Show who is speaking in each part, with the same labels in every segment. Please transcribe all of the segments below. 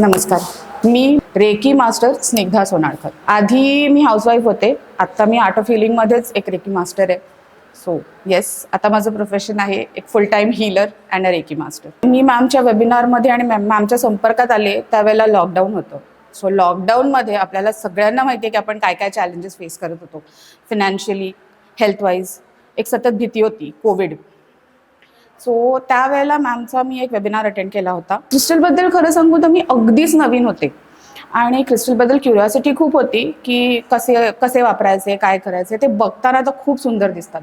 Speaker 1: नमस्कार. मी reiki master Snigdha Sonalkar. आधी मी हाऊसवाईफ होते. आत्ता मी आर्ट ऑफ हिलिंगमध्येच एक रेकी मास्टर आहे. सो येस आता माझं प्रोफेशन आहे एक full time healer and a reiki master. मी मॅमच्या वेबिनारमध्ये आणि मॅम मॅमच्या संपर्कात आले त्यावेळेला लॉकडाऊन होतं. सो लॉकडाऊनमध्ये आपल्याला सगळ्यांना माहिती आहे की आपण काय काय चॅलेंजेस फेस करत होतो. फिनॅन्शियली हेल्थवाईज एक सतत भीती होती कोविड सो त्यावेळेला मॅमचा मी एक वेबिनार अटेंड केला होता. क्रिस्टलबद्दल खरं सांगू तर मी अगदीच नवीन होते. आणि क्रिस्टलबद्दल क्युरिओसिटी खूप होती की कसे कसे वापरायचे काय करायचे ते बघताना तर खूप सुंदर दिसतात.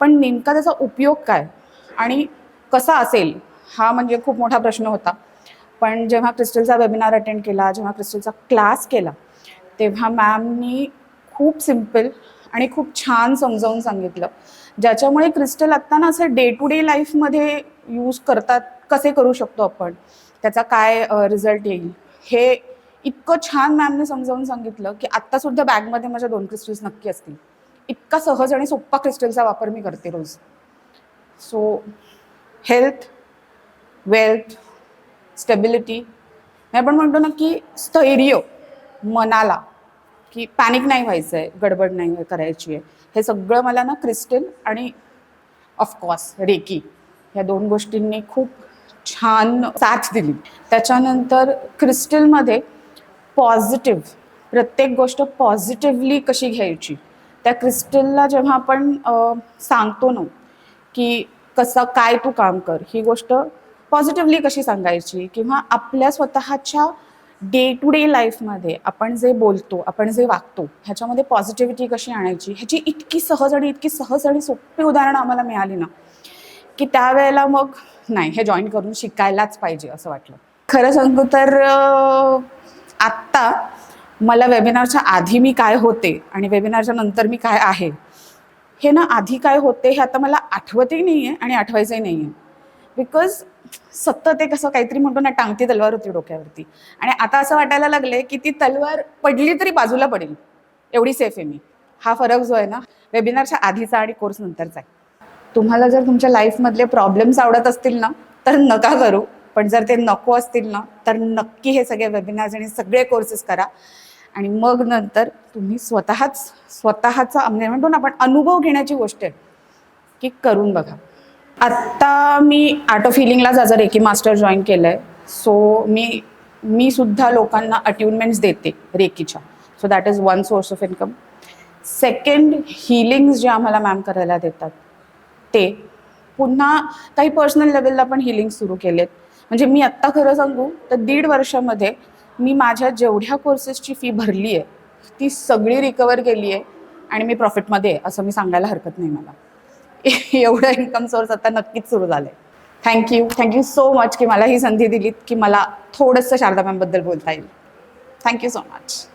Speaker 1: पण नेमका त्याचा उपयोग काय आणि कसा असेल हा म्हणजे खूप मोठा प्रश्न होता. पण जेव्हा क्रिस्टलचा वेबिनार अटेंड केला जेव्हा क्रिस्टलचा क्लास केला तेव्हा मॅमनी खूप सिंपल आणि खूप छान समजावून सांगितलं. ज्याच्यामुळे क्रिस्टल आत्ता ना असं डे टू डे लाईफमध्ये यूज करतात कसे करू शकतो आपण? त्याचा काय रिझल्ट येईल? हे इतकं छान मॅमने समजावून सांगितलं की आत्तासुद्धा बॅगमध्ये माझ्या दोन क्रिस्टल्स नक्की असतील. इतका सहज आणि सोप्पा क्रिस्टलचा वापर मी करते रोज. सो हेल्थ वेल्थ स्टेबिलिटी आपण म्हणतो ना की स्थैर्य मनाला. की पॅनिक नाही व्हायचं आहे गडबड नाही करायची आहे. हे सगळं मला ना क्रिस्टल आणि ऑफकोर्स रेकी ह्या दोन गोष्टींनी खूप छान साथ दिली. त्याच्यानंतर क्रिस्टलमध्ये पॉझिटिव्ह प्रत्येक गोष्ट पॉझिटिव्हली कशी घ्यायची? त्या क्रिस्टलला जेव्हा आपण सांगतो ना की कसं काय तू काम कर ही गोष्ट पॉझिटिव्हली कशी सांगायची? किंवा आपल्या स्वतःच्या डे टू डे लाईफमध्ये आपण जे बोलतो आपण जे वागतो ह्याच्यामध्ये पॉझिटिव्हिटी कशी आणायची? ह्याची इतकी सहज आणि इतकी सहज आणि सोपी उदाहरणं आम्हाला मिळाली ना की त्यावेळेला मग नाही हे जॉईन करून शिकायलाच पाहिजे असं वाटलं. खरं सांगू तर आत्ता मला वेबिनारच्या आधी मी काय होते आणि वेबिनारच्या नंतर मी काय आहे हे ना आधी काय होते हे आता मला आठवतही नाही आहे आणि आठवायचंही नाही आहे बिकॉज सतत एक असं काहीतरी म्हणतो ना टांगती तलवार होती डोक्यावरती. आणि आता असं वाटायला लागले की ती तलवार पडली तरी बाजूला पडेल. एवढी सेफ आहे मी. हा फरक जो आहे ना वेबिनारच्या आधीचा आणि कोर्स नंतरचा आहे. तुम्हाला जर तुमच्या लाईफमधले प्रॉब्लेम्स आवडत असतील ना तर नका करू. पण जर ते नको असतील ना तर नक्की हे सगळे वेबिनार्स आणि सगळे कोर्सेस करा. आणि मग नंतर तुम्ही स्वतःच स्वतःचा म्हणजे म्हणतो ना आपण अनुभव घेण्याची गोष्ट आहे की करून बघा. आत्ता मी art of हिलिंगलाच as a reiki master join केलं आहे सो मी मी सुद्धा लोकांना अट्युनमेंट्स देते रेकीच्या so that is one source of income second healings जे आम्हाला मॅम करायला देतात ते पुन्हा काही पर्सनल लेवलला पण हिलिंग सुरू केलेत. म्हणजे मी आत्ता खरं सांगू तर दीड वर्षामध्ये मी माझ्या जेवढ्या कोर्सेसची फी भरली आहे ती सगळी रिकवर केली आहे आणि मी प्रॉफिटमध्ये आहे असं मी सांगायला हरकत नाही मला. एवढं इन्कम सोर्स आता नक्कीच सुरू झालं आहे थँक्यू थँक्यू सो मच की मला ही संधी दिलीत की मला थोडंसं शारदा मॅमबद्दल बोलता येईल. Thank you so much